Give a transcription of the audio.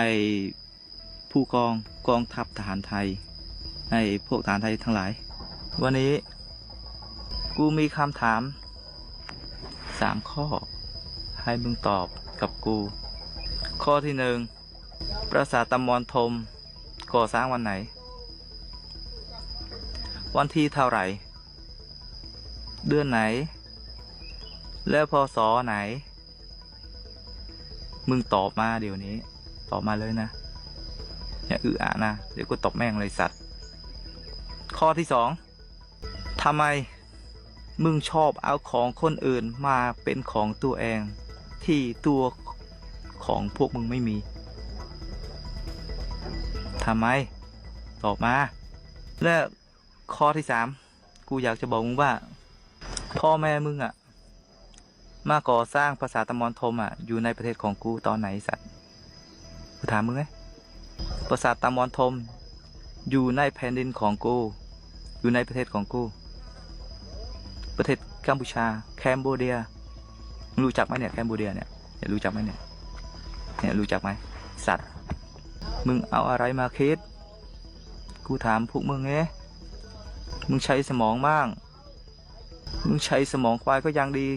ไอผู้กองกองทัพทหารไทยไอพวกทหารไทยทั้งหลาย วันนี้ กูมีคำถามสามข้อ ให้มึงตอบกับกู ข้อที่หนึ่งปราสาทตะมอนทมก่อสร้างวันไหน วันที่เท่าไหร่ เดือนไหน แล้วพศไหน มึงตอบมาเดี๋ยวนี้ ต่อมาเลยนะ อย่าอืออะนะ เดี๋ยวกูตบแม่งเลยสัตว์ ข้อที่สองทำไมมึงชอบเอาของคนอื่นมาเป็นของตัวเอง ที่ตัวของพวกมึงไม่มีทำไม ตอบมา และข้อที่สามกูอยากจะบอกมึงว่า พ่อแม่มึงอะมาก่อสร้างภาษาตะมอนทมอะอยู่ในประเทศของกูตอนไหนสัตว์ ถามมึงไงภาษาทตะมอนทม อยู่ในแผ่นดินของกู อยู่ในประเทศของกู ประเทศกัมพูชา แคมโบเดียมึงรู้จักไหมเนี่ยแคมโบเดียเนี่ยเนี่ยรู้จักไหมเนี่ยเนี่ยรู้จักไหมสัตว์ มึงเอาอะไรมาคิด กูถามพวกมึงไงมึงใช้สมองบ้าง มึงใช้สมองควายก็ยังดี